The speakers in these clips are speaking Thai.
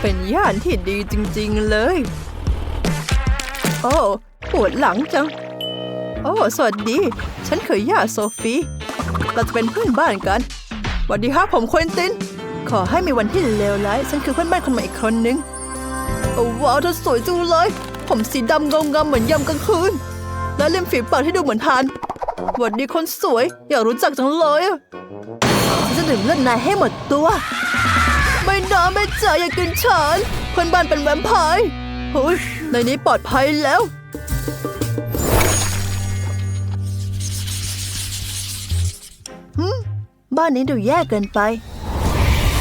เป็นย่านที่ดีจริง ๆ เลย โอ้ปวดหลังจัง โอ้สวัสดี ฉันคือย่าโซฟีเราจะเป็นเพื่อนบ้านกันสวัสดีครับผมควินติน ขอให้มีวันที่เลวร้าย ฉันคือเพื่อนบ้านคนใหม่อีกคนนึงโอ้ว้าวเธอสวยจังเลย ผมสีดำงงงๆเหมือนยามกลางคืน และริมฝีปากที่ดูเหมือนทานสวัสดีคนสวย อยากรู้จักจังเลยฉันจะดื่มเลือดนายให้หมดตัว ไม่นะไม่จ่าอย่ากินฉันเพื่อนบ้านเป็นแวมไพร์เฮ้ยในนี้ปลอดภัยแล้ว บ้านนี้ดูแย่เกินไป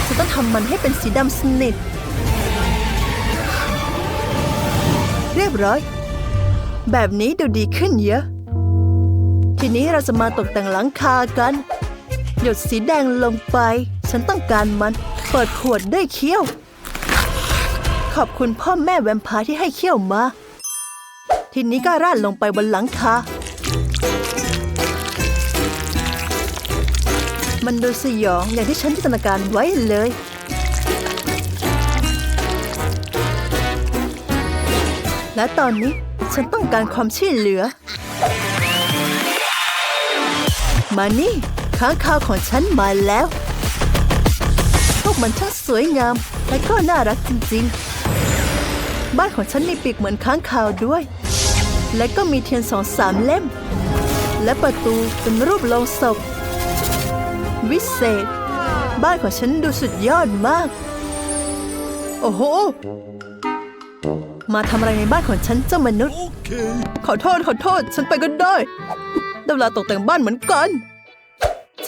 ฉันต้องทำมันให้เป็นสีดำสนิท เรียบร้อย แบบนี้ดูดีขึ้นเยอะ ทีนี้เราจะมาตกแต่งหลังคากัน หยดสีแดงลงไป ฉันต้องการมัน เปิดขวดได้เขี้ยว ขอบคุณพ่อแม่แวมพร์ที่ให้เขี้ยวมา ทีนี้ก็ราดลงไปบนหลังคา มันดูสยองอย่างที่ฉันจินตนาการไว้เลยและตอนนี้ฉันต้องการความช่วยเหลือ มานี่ ค้างคาวของฉันมาแล้ว พวกมันช่างสวยงาม และก็น่ารักจริงๆ บ้านของฉันมีปีกเหมือนค้างคาวด้วย และก็มีเทียนสองสามเล่ม และประตูเป็นรูปโลงศพ วิเศษ บ้านของฉันดูสุดยอดมาก โอ้โห มาทำอะไรในบ้านของฉันเจ้ามนุษย์ ขอโทษขอโทษ ฉันไปก็ได้ได้เวลาตกแต่งบ้านเหมือนกัน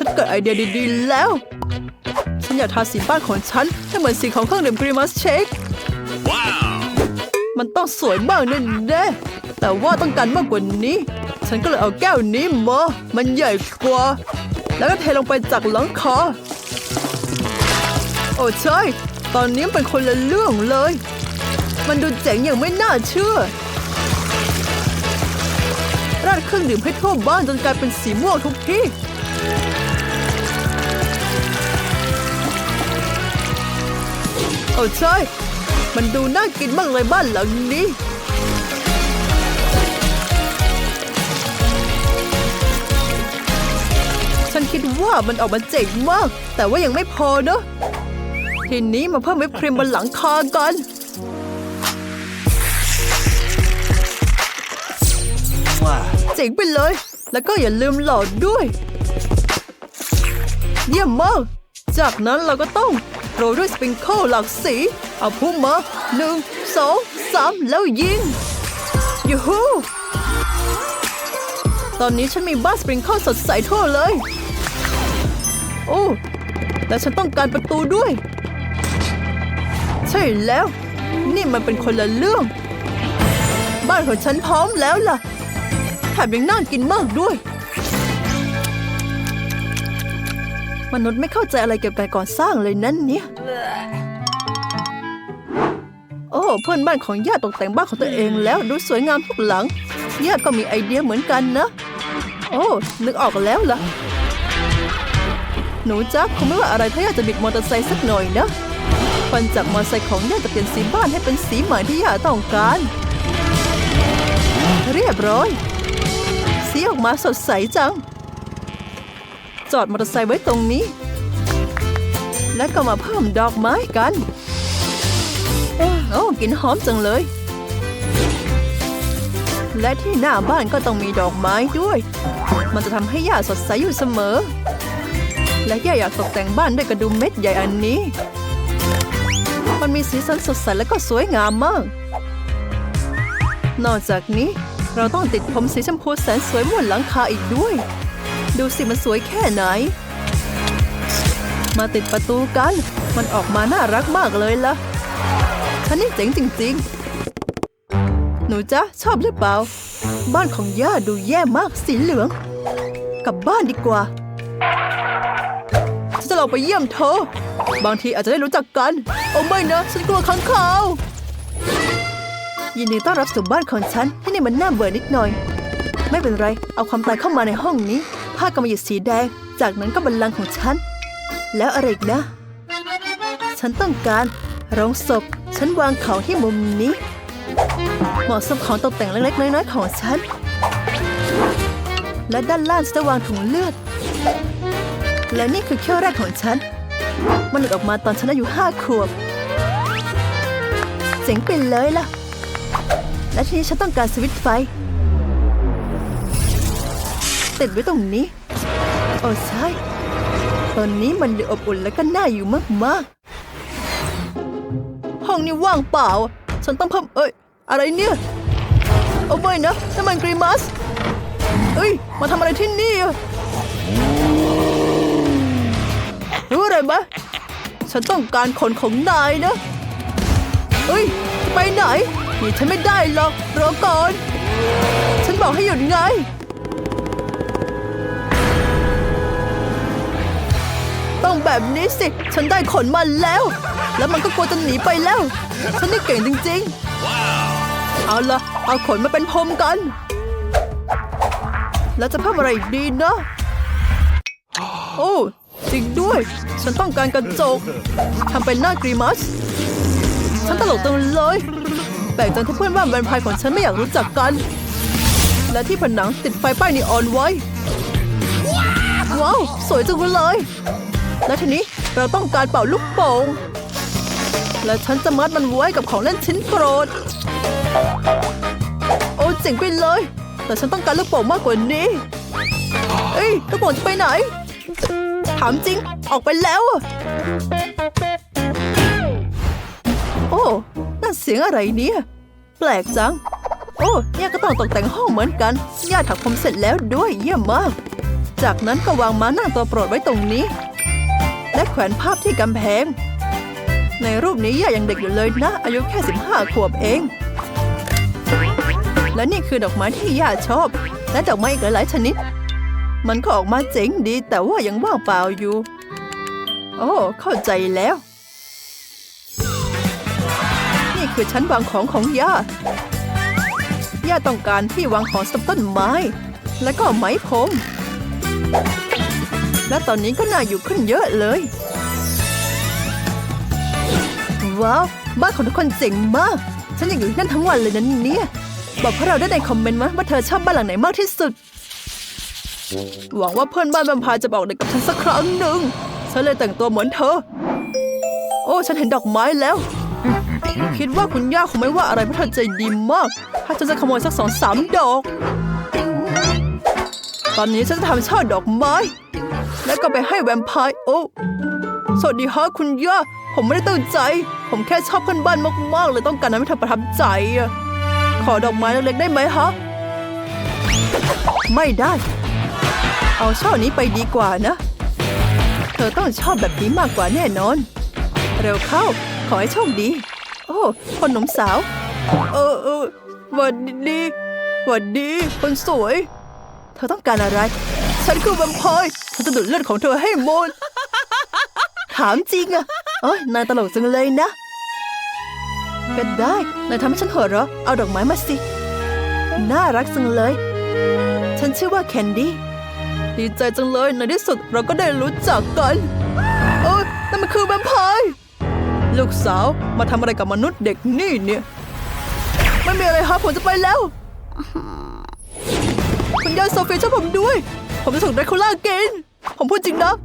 ฉันเกิดไอเดียดีๆแล้ว ฉันอยากทาสีบ้านของฉันให้เหมือนสีของเครื่องดื่มกรีมัสเชคมันต้องสวยมากแน่ๆแต่ว่าต้องการมากกว่านี้ ฉันก็เลยเอาแก้วนี้มามันใหญ่กว่า แล้วก็เทลงไปจากหลังคาโอ้ใช่ตอนนี้เป็นคนละเรื่องเลย มันดูเจ๋งอย่างไม่น่าเชื่อราดเครื่องดื่มให้ทั่วบ้านจนกลายเป็นสีม่วงทุกที่ อ้ใช่ มันดูน่ากินมากเลยบ้านหลังนี้ ฉันคิดว่ามันออกมาเจ๋งมาก แต่ว่ายังไม่พอเนอะทีนี้มาเพิ่มวิปครีมบนหลังคากันเจ๋งไปเลย แล้วก็อย่าลืมหลอดด้วย เยี่ยมมาก จากนั้นเราก็ต้อง รยด้วยสปริงเกิลหลากสี เอาพุ่งมาหนึ่งสองสามแล้วยิงยูฮูตอนนี้ฉันมีบ้านสปริงเกิลสดใสทั่วเลย โอ้แต่ฉันต้องการประตูด้วย ใช่แล้ว นี่มันเป็นคนละเรื่อง บ้านของฉันพร้อมแล้วล่ะแถมยังน่ากินมากด้วย มนุษย์ไม่เข้าใจอะไรเกี่ยวกับก่อสร้างเลยนั่นเนี่ย โอ้เพื่อนบ้านของญาติตกแต่งบ้านของตัวเองแล้วดูสวยงามทุกหลังญาติก็มีไอเดียเหมือนกันนะ โอ้นึกออกแล้วล่ะ หนูจ๊ะคงไม่ว่าอะไรถ้าอยากจะบิดมอเตอร์ไซค์สักหน่อยนะฟันจากมอเตอร์ไซค์ของญาติจะเปลี่ยนสีบ้านให้เป็นสีใหม่ที่ญาติต้องการ เรียบร้อยสีออกมาสดใสจัง จอดมอเตอร์ไซค์ไว้ตรงนี้ และก็มาเพิ่มดอกไม้กันโอ้กลิ่นหอมจังเลย และที่หน้าบ้านก็ต้องมีดอกไม้ด้วย มันจะทำให้ย่าสดใสอยู่เสมอ และย่าอยากตกแต่งบ้านด้วยกระดุมเม็ดใหญ่อันนี้ มันมีสีสันสดใสและก็สวยงามมาก นอกจากนี้เราต้องติดผมสีชมพูแสนสวยบนหลังคาอีกด้วย ดูสิมันสวยแค่ไหน มาติดประตูกัน มันออกมาน่ารักมากเลยล่ะฉันนี่เจ๋งจริง ๆ หนูจ๊ะชอบหรือเปล่า บ้านของย่าดูแย่มากสีเหลือง กลับบ้านดีกว่าฉันจะลองไปเยี่ยมเธอ บางทีอาจจะได้รู้จักกัน โอ้ไม่นะ ฉันกลัวข้างคาวยินดีต้อนรับสู่บ้านของฉันที่นี่มันน่าเบื่อนิดหน่อย ไม่เป็นไร เอาความตายเข้ามาในห้องนี้ ผ้ากำมะหยี่สีแดง จากนั้นก็บัลลังก์ของฉัน แล้วอะไรอีกนะ ฉันต้องการโรงศพ ฉันวางของที่มุมนี้ เหมาะสมของตกแต่งเล็กๆน้อยๆของฉัน และด้านล่างจะวางถุงเลือด และนี่คือเขี้ยวแรกของฉัน มันหลุดออกมาตอนฉันอายุห้าขวบ เจ๋งไปเลยล่ะ และทีนี้ฉันต้องการสวิตช์ไฟ ติดไว้ตรงนี้โอ้ใช่ ตอนนี้มันดูอบอุ่นและก็น่าอยู่มากๆ ห้องนี้ว่างเปล่า ฉันต้องเพิ่มเอ้ย อะไรเนี่ย เอาไว้นะน้ำมันกรีมัสเอ้ย มาทำอะไรที่นี่อะรู้อะไรไหมฉันต้องการคนของนายนะเอ้ย ไปไหน นี่ฉันไม่ได้หรอกรอก่อน ฉันบอกให้หยุดไง ต้องแบบนี้สิ ฉันได้ขนมันแล้ว แล้วมันก็กลัวจะหนีไปแล้ว ฉันนี่เก่งจริง ๆ เอาละเอาขนมาเป็นพรมกัน แล้วจะเพิ่มอะไรอีกดีนะโอ้จริงด้วย ฉันต้องการกระจกทำเป็นหน้ากรีมัส ฉันตลกจังเลยแปลกจังที่เพื่อนบ้านแวมไพร์ของฉันไม่อยากรู้จักกัน และที่ผนังติดไฟป้ายนีออนไว้ ว้าว สวยจังเลย และทีนี้เราต้องการเป่าลูกโป่ง และฉันจะมัดมันไว้กับของเล่นชิ้นโปรด โอ้เจ๋งไปเลย แต่ฉันต้องการลูกโป่งมากกว่านี้ เอ้ยลูกโป่งจะไปไหน ถามจริง ออกไปแล้วอะโอ้นั่นเสียงอะไรเนี่ย แปลกจัง โอ้เนี่ยก็ต้องตกแต่งห้องเหมือนกันย่าถักผมเสร็จแล้วด้วยเยี่ยมมาก จากนั้นก็วางม้านั่งตัวโปรดไว้ตรงนี้ และแขวนภาพที่กำแพง ในรูปนี้ย่ายังเด็กอยู่เลยนะ อายุแค่ 15 ขวบเอง และนี่คือดอกไม้ที่ย่าชอบ และดอกไม้อีกหลายๆชนิด มันก็ออกมาเจ๋งดีแต่ว่ายังว่างเปล่าอยู่ โอ้เข้าใจแล้ว นี่คือชั้นวางของของย่าย่าต้องการที่วางของสำต้นไม้ และก็ไม้พรม และตอนนี้ก็น่าอยู่ขึ้นเยอะเลย ว้าวบ้านของทุกคนเจ๋งมาก ฉันอยากอยู่ที่นั่นทั้งวันเลยนะเนี่ย บอกพวกเราได้ในคอมเมนต์มาว่าเธอชอบบ้านหลังไหนมากที่สุด หวังว่าเพื่อนบ้านแวมพร์จะบอกเด็กกับฉันสักครั้งหนึ่งฉันเลยแต่งตัวเหมือนเธอ โอ้ฉันเห็นดอกไม้แล้ว คิดว่าคุณย่าคงไม่ว่าอะไรเพราะเธอใจดีมาก ถ้าฉันจะขโมยสักสองสามดอก ตอนนี้ฉันจะทำช่อดอกไม้ แล้วก็ไปให้แวมไพร์โอ้สวัสดีฮะคุณย่าผมไม่ได้ตั้งใจ ผมแค่ชอบเพื่อนบ้านมากๆเลยต้องการทำให้เธอประทับใจอะขอดอกไม้เล็กๆได้ไหมฮะไม่ได้ เอาช่อนี้ไปดีกว่านะ เธอต้องชอบแบบนี้มากกว่าแน่นอน เร็วเข้า ขอให้โชคดี โอ้คนหนุ่มสาว เออเออหวัดดีหวัดดี คนสวย เธอต้องการอะไร ฉันคือแวมไพร์ฉันจะดูดเลือดของเธอให้หมด ถามจริงอะเอ้ยนายตลกจังเลยนะ ก็ได้ นายทำให้ฉันหัวเราะเอาดอกไม้มาสิ น่ารักจังเลย ฉันชื่อว่าแคนดี้ดีใจจังเลยในที่สุดเราก็ได้รู้จักกันเอ้ยนั่นมันคือแวมไพร์ลูกสาวมาทำอะไรกับมนุษย์เด็กนี่เนี่ยไม่มีอะไรครับผมจะไปแล้ว คุณยายโซฟีช่วยผมด้วย ผมจะถูกไดคูล่ากิน ผมพูดจริงนะ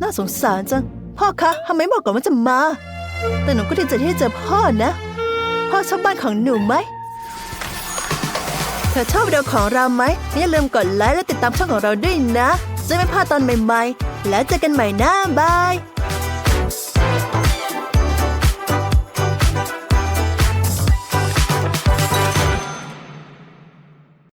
น่าสงสารจัง พ่อคะทำไมบอกก่อนว่าจะมา แต่หนูก็ดีใจที่เจอพ่อนะ พ่อชอบบ้านของหนูไหม เธอชอบวิดีโอของเราไหมอย่าลืมกดไลค์และติดตามช่องของเราด้วยนะ จะไม่พลาดตอนใหม่ๆ แล้วเจอกันใหม่นะบาย